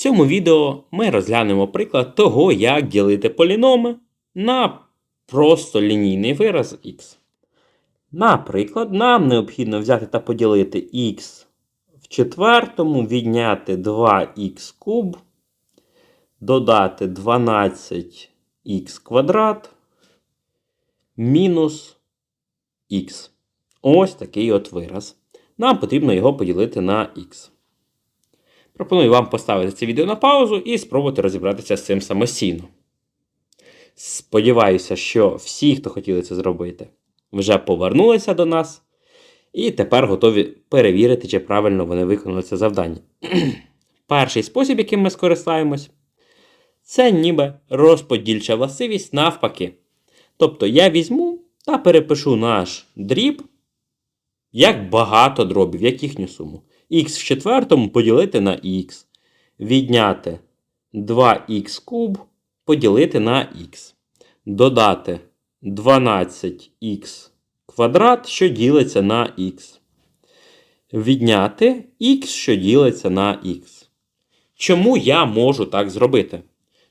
цьому відео ми розглянемо приклад того, як ділити поліноми на просто лінійний вираз x. Наприклад, нам необхідно взяти та поділити x в четвертому, відняти 2х куб, додати 12х квадрат мінус х. Ось такий от вираз. Нам потрібно його поділити на х. Пропоную вам поставити це відео на паузу і спробувати розібратися з цим самостійно. Сподіваюся, що всі, хто хотіли це зробити, вже повернулися до нас і тепер готові перевірити, чи правильно вони виконали це завдання. Перший спосіб, яким ми скористаємось, це ніби розподільча властивість навпаки. Тобто я візьму та перепишу наш дріб як багато дробів, як їхню суму. Х в четвертому поділити на х. Відняти 2х куб поділити на х. Додати 12х квадрат, що ділиться на х. Відняти х, що ділиться на х. Чому я можу так зробити?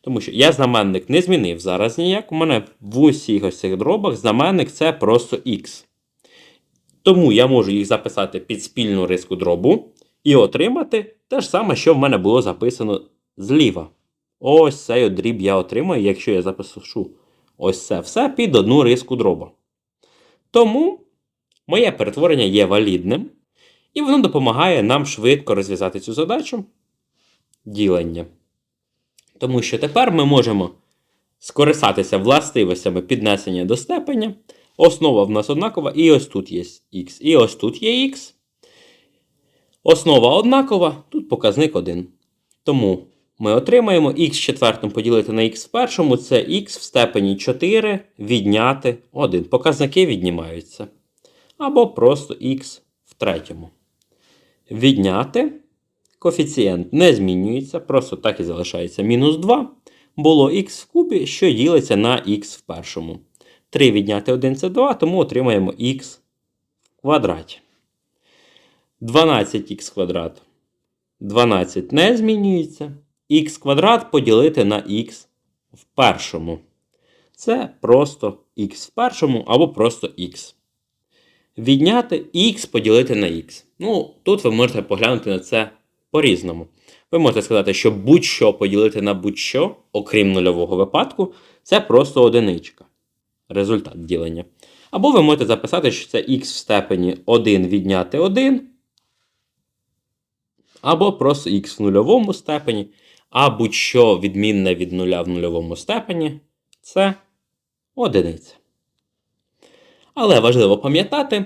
Тому що я знаменник не змінив зараз ніяк. У мене в усіх ось цих дробах знаменник це просто х. Тому я можу їх записати під спільну риску дробу і отримати те ж саме, що в мене було записано зліва. Ось цей дріб я отримаю, якщо я запишу ось це все під одну риску дроба. Тому моє перетворення є валідним, і воно допомагає нам швидко розв'язати цю задачу ділення. Тому що тепер ми можемо скористатися властивостями піднесення до степеня. Основа в нас однакова, і ось тут є х, і ось тут є х. Основа однакова, тут показник 1. Тому ми отримаємо х в поділити на х в першому, це х в степені 4 відняти 1. Показники віднімаються. Або просто х в третьому. Відняти. Коефіцієнт не змінюється, просто так і залишається мінус 2. Було х в кубі, що ділиться на х в першому. 3 відняти 1 це 2, тому отримаємо х в квадраті. 12х квадрат. 12 не змінюється. Х квадрат поділити на х в першому. Це просто х в першому або просто х. Відняти х поділити на х. Ну, тут ви можете поглянути на це по-різному. Ви можете сказати, що будь-що поділити на будь-що, окрім нульового випадку, це просто одиничка. Результат ділення. Або ви можете записати, що це х в степені 1 відняти 1. Або просто х в нульовому степені. А будь-що відмінне від нуля в нульовому степені це одиниця. Але важливо пам'ятати,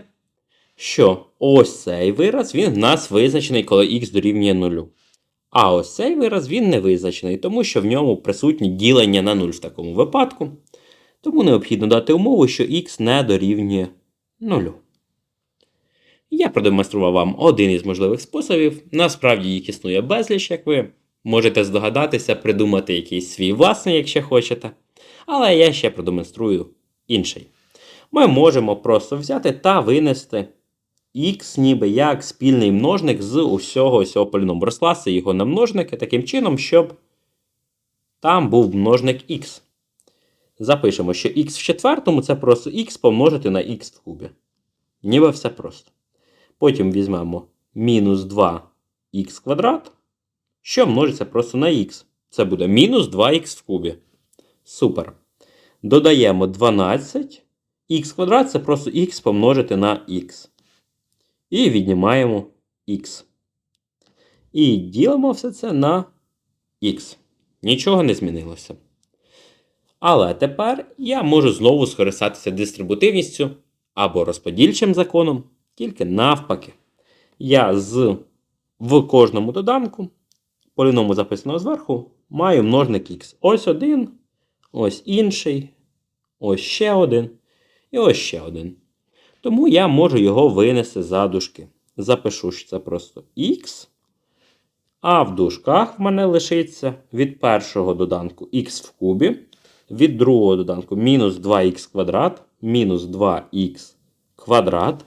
що ось цей вираз він в нас визначений, коли х дорівнює нулю. А ось цей вираз він не визначений, тому що в ньому присутні ділення на 0 в такому випадку. Тому необхідно дати умову, що х не дорівнює 0. Я продемонстрував вам один із можливих способів. Насправді їх існує безліч, як ви можете здогадатися, придумати якийсь свій власний, якщо хочете. Але я ще продемонструю інший. Ми можемо просто взяти та винести х ніби як спільний множник з усього цього поліному. Розкласти його на множники таким чином, щоб там був множник х. Запишемо, що х в четвертому це просто х помножити на х в кубі. Ніби все просто. Потім візьмемо мінус 2х квадрат, що множиться просто на х. Це буде мінус 2х в кубі. Супер. Додаємо 12. х квадрат це просто х помножити на х. І віднімаємо х. І ділимо все це на х. Нічого не змінилося. Але тепер я можу знову скористатися дистрибутивністю або розподільчим законом, тільки навпаки. Я з в кожному доданку, поліному записаного зверху, маю множник х. Ось один, ось інший, ось ще один і ось ще один. Тому я можу його винести за дужки. Запишу, що це просто х. А в дужках в мене лишиться від першого доданку х в кубі, від другого доданку мінус 2х квадрат, мінус 2х квадрат,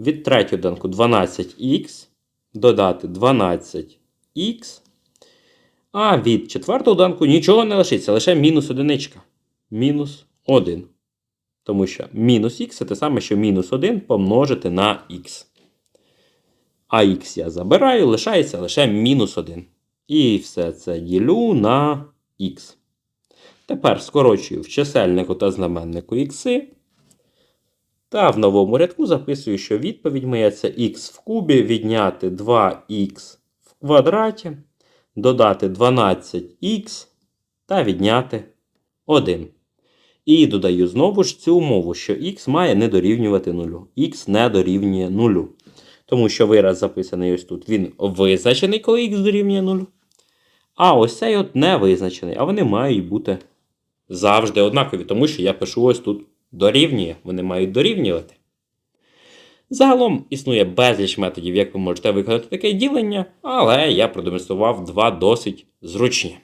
від третього доданку 12х, додати 12х. А від четвертого доданку нічого не лишиться, лише мінус одиничка. Мінус 1. Тому що мінус х це те саме, що мінус 1 помножити на х. А х я забираю, лишається лише мінус 1. І все це ділю на х. Тепер скорочую в чисельнику та знаменнику ікси. Та в новому рядку записую, що відповідь моя це х в кубі відняти 2х в квадраті, додати 12х та відняти 1. І додаю знову ж цю умову, що х має не дорівнювати нулю. х не дорівнює нулю. Тому що вираз записаний ось тут, він визначений, коли х дорівнює нулю. А ось цей от не визначений, а вони мають бути завжди однакові, тому що я пишу ось тут дорівнює, вони мають дорівнювати. Загалом існує безліч методів, як ви можете виконати таке ділення, але я продемонстрував два досить зручні.